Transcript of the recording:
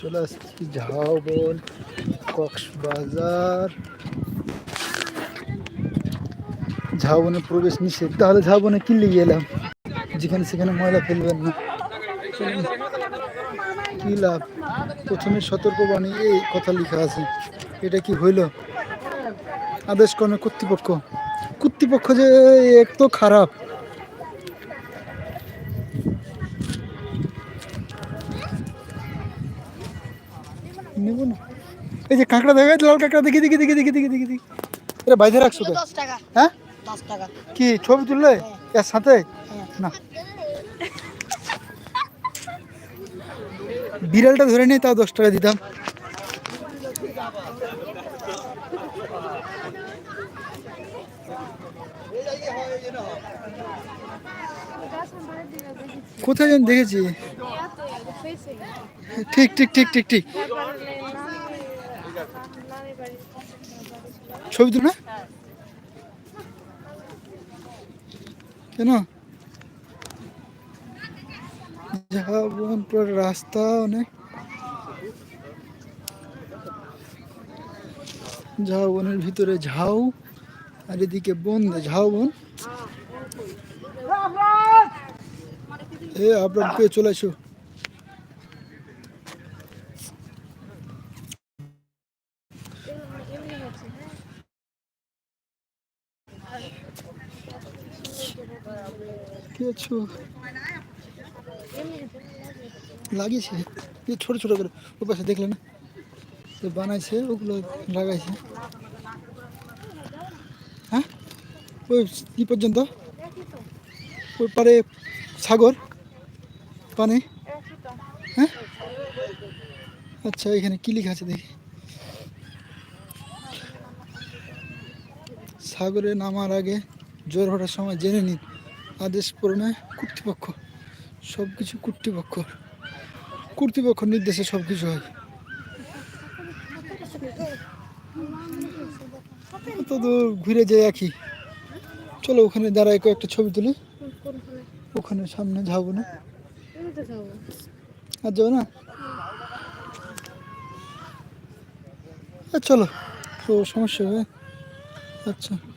চলে আসছি ঝাউবন কক্সবাজার ঝাউবনে প্রবেশ নিষেধ তাহলে ঝাউবনে কি লিয়ে এলাম যেখানে সেখানে ময়লা ফেলবেন না। কি লাভ প্রথমে সতর্কবাণী এই কথা লেখা আছে এটা কি হইল আদেশ কর্মে কর্তৃপক্ষ কর্তৃপক্ষ যে একটু খারাপ নেব না। এই যে কাঁকড়া দেখা লাল কাঁকড়া দেখি দেখি দেখি দেখি দেখি দেখি। দেখি এটা বাইরে রাখছো তো হ্যাঁ? কি ছবি তুললে? এর সাথে? না। বিড়ালটা ধরে নিয়ে তাও দশ টাকা দিতাম। কোথায় যেন দেখেছি। ঠিক ঠিক ঠিক ঠিক ঠিক। ছবি তুল কেন? রাস্তা অনেক। ঝাউবনের ভিতরে ঝাউ, আর এদিকে বন ঝাউবন এ আপনার পেয়ে চলে আসো কি আছো লাগিয়েছে? এই ছোট ছোট করে। ও পাশে দেখলে না? তো বানাইছে, ওগুলো লাগাইছে। হ্যাঁ? ওই কি পর্যন্ত? ওই পারে সাগর পানি? হ্যাঁ? আচ্ছা এখানে কি লিখা আছে দেখি। সাগরে নামার আগে জোর ভাটার সময় জেনে নিন। আদেশ পূরণে কর্তৃপক্ষ। সব কিছু কর্তৃপক্ষ। কর্তৃপক্ষ নির্দেশে সব কিছু হয়। তো ঘুরে যাই একই। চলো ওখানে দাঁড়াই কয়েকটা ছবি তুলি। ওখানে সামনে যাব না আর যাব না? আ, চলো। তো সমস্যা হবে। আচ্ছা।